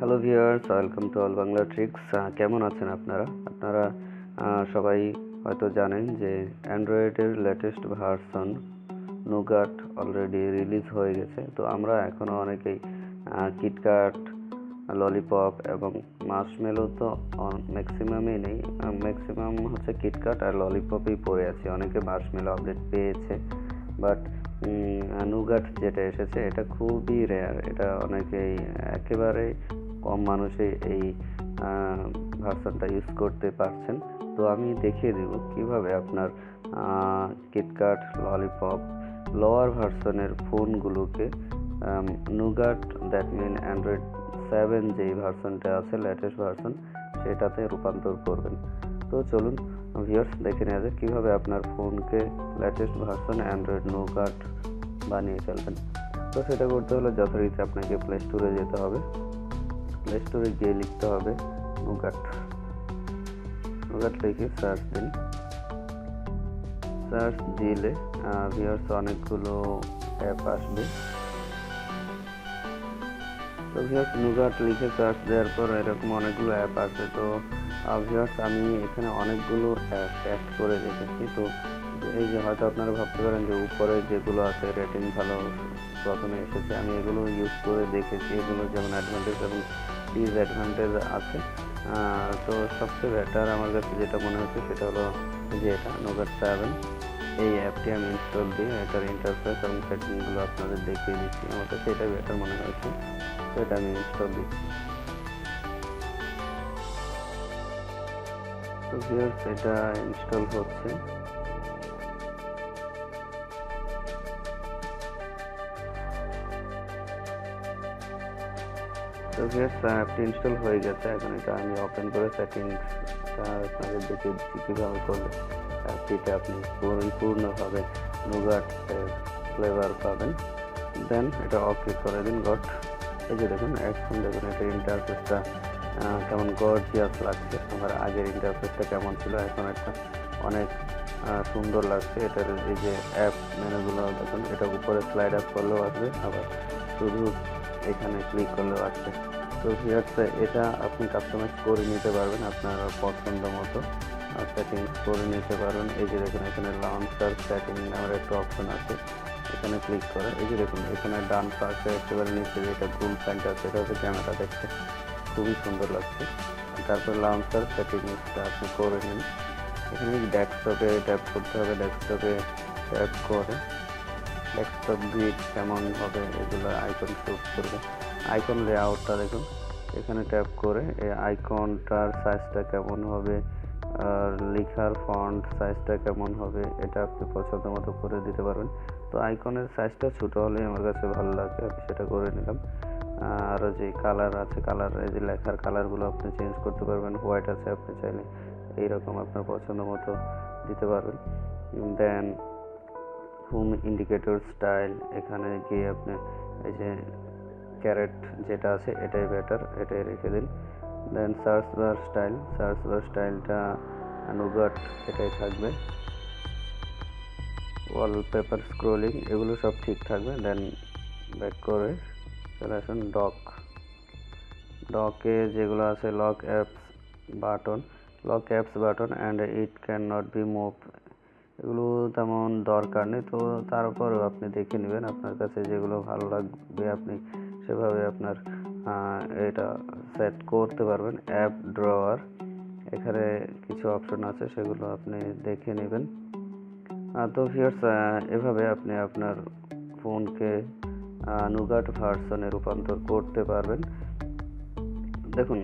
Hello viewers welcome to all Bangla tricks কেমন আছেন আপনারা? আপনারা সবাই হয়তো জানেন যে অ্যান্ড্রয়েডের latest version Nougat already release হয়ে গেছে। তো আমরা এখনও অনেকেই কিটকাট ললিপপ এবং মার্শমেলো তো ম্যাক্সিমামই নেই। ম্যাক্সিমাম হচ্ছে কিটকাট আর ললিপপই পড়ে আছে। অনেকে মার্শমেলো আপডেট পেয়েছে। বাট নুগাট যেটা এসেছে, এটা খুবই রেয়ার এটা অনেকেই একেবারে কম মানুষই এই ভার্সনটা ইউজ করতে পারছেন। তো আমি দেখিয়ে দেব কীভাবে আপনার কিটকাট ললিপপ লোয়ার ভার্সনের ফোনগুলোকে Nougat that mean Android seven যেই ভার্সনটা আছে লেটেস্ট ভার্সন সেটাতে রূপান্তর করবেন। তো চলুন ভিউয়ার্স দেখে নেওয়া যাক কীভাবে আপনার ফোনকে লেটেস্ট ভার্সন অ্যান্ড্রয়েড নোগাট বানিয়ে ফেলবেন তো সেটা করতে হলে যথারীতি আপনাকে প্লে স্টোরে যেতে হবে। স্টোরে গিয়ে লিখতে হবে নুগাট নুগাট লিখে সার্চ দিন। সার্চ দিলে ভিউয়ার্স অনেকগুলো অ্যাপ আসবে। তো ভিউয়ার্স নুগাট লিখে সার্চ দেওয়ার পর এরকম অনেকগুলো অ্যাপ আছে। তো ভিউয়ার্স আমি এখানে অনেকগুলো অ্যাপ অ্যাড করে রেখেছি। তো, এই যে হয়তো আপনারা ভাবতে পারেন যে উপরে যেগুলো আছে রেটিং ভালো প্রথমে এসেছে, আমি এগুলো ইউজ করে দেখেছি। এগুলো যেমন অ্যাডভান্টেজ এবং ডিসঅ্যাডভান্টেজ আছে। তো সবচেয়ে বেটার আমার কাছে যেটা মনে হচ্ছে সেটা হলো যে এটা নোগাট সেভেন এই অ্যাপটি আমি ইনস্টল দিয়ে এটার ইন্টারফেস এবং সেটিংগুলো আপনাদের দেখিয়ে দিচ্ছি। আমার কাছে এটা বেটার মনে হয়েছে, তো এটা আমি ইনস্টল দিচ্ছি। তো এটা ইনস্টল হচ্ছে। তো ভিউয়ার্স অ্যাপটি ইনস্টল হয়ে গেছে। এখন এটা আমি ওপেন করে সেটিংসটা আপনাদের দেখিয়ে দিচ্ছি কীভাবে করলে অ্যাপটিতে আপনি পরিপূর্ণভাবে নুগাট ফ্লেভার পাবেন। দেন এটা ওকে করে দিন গট এই যে দেখুন, এখন দেখুন এটা ইন্টারফেসটা কেমন গর্জিয়াস লাগছে। আমার আগের ইন্টারফেসটা কেমন ছিল, এখন একটা অনেক সুন্দর লাগছে। এটার এই যে অ্যাপ মেনুগুলো দেখুন, এটা উপরে স্লাইড আপ করলেও আসবে, আবার শুধু এখানে ক্লিক করলেও আসবে। তো ভিউয়ার্স এটা আপনি কাস্টমাইজ করে নিতে পারবেন আপনার পছন্দ মতো। সেটিংস করে নিতে পারবেন। এই যে দেখুন, এখানে লঞ্চার সেটিং নামের একটা অপশন আছে। এখানে ক্লিক করে এই যে দেখুন, এখানে ডান পাশে একেবারে নিচে যেটা গুল প্যান্ট আছে, এটা হচ্ছে ক্যামেরা দেখতে। খুবই সুন্দর লাগছে। তারপর লঞ্চার সেটিংসটা আপনি করে নিন। এখানে ডেস্কটপে ট্যাপ করতে হবে। ডেস্কটপে ট্যাপ করে। ডেস্কটপ গ্রিড কেমন হবে, এগুলো আইকন চুজ করবে। আইকন লেআউটটা দেখুন। এখানে ট্যাপ করে এই আইকনটার সাইজটা কেমন হবে, আর লেখার ফন্ট সাইজটা কেমন হবে, এটা আপনি পছন্দ মতো করে দিতে পারবেন। তো আইকনের সাইজটা ছোটো হলেই আমার কাছে ভালো লাগে আমি সেটা করে নিলাম। আরও যে কালার আছে কালার এই যে লেখার কালারগুলো আপনি চেঞ্জ করতে পারবেন হোয়াইট আছে, আপনি চাইলে এইরকম আপনার পছন্দ মতো দিতে পারবেন। দেন হোম ইন্ডিকেটর স্টাইল এখানে গিয়ে আপনি এই যে ক্যারেট যেটা আছে, এটাই বেটার এটাই রেখে দিন। Then search bar style search bar স্টাইলটা নুগাট এটাই থাকবে। ওয়ালপেপার স্ক্রোলিং এগুলো সব ঠিক থাকবে। দেন ব্যাক করে চলে আসুন ডক ডকে যেগুলো আছে lock apps button lock apps button and it can not be move এগুলো তেমন দরকার নেই। তো তারপরেও আপনি দেখে নেবেন। আপনার কাছে যেগুলো ভালো লাগবে, আপনি সেভাবে আপনার এটা সেট করতে পারবেন অ্যাপ ড্রয়ার এখানে কিছু অপশন আছে, সেগুলো আপনি দেখে নেবেন। তো ভিউয়ার্স এভাবে আপনি আপনার ফোনকে নুগাট ভার্সনে রূপান্তর করতে পারবেন। দেখুন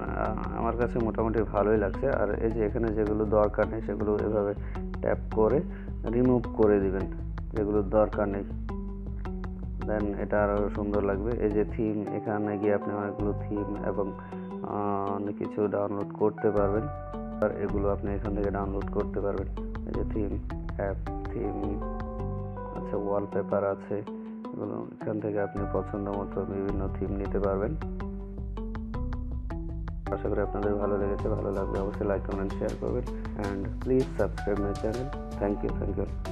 আমার কাছে মোটামুটি ভালোই লাগছে। আর এই যে এখানে যেগুলো দরকার নেই, সেগুলো এভাবে ট্যাপ করে রিমুভ করে দিবেন। যেগুলো দরকার নেই। দেন এটা আরও সুন্দর লাগবে। এই যে থিম এখানে গিয়ে আপনি অনেকগুলো থিম এবং অনেক কিছু ডাউনলোড করতে পারবেন। আর এগুলো আপনি এখান থেকে ডাউনলোড করতে পারবেন। এই যে থিম অ্যাপ থিম আচ্ছা ওয়ালপেপার আছে। এগুলো এখান থেকে আপনি পছন্দ মতো বিভিন্ন থিম নিতে পারবেন। আশা করি আপনাদের ভালো লেগেছে, ভালো লাগলে অবশ্যই লাইক কমেন্ট শেয়ার করবেন। And please subscribe my channel thank you thank you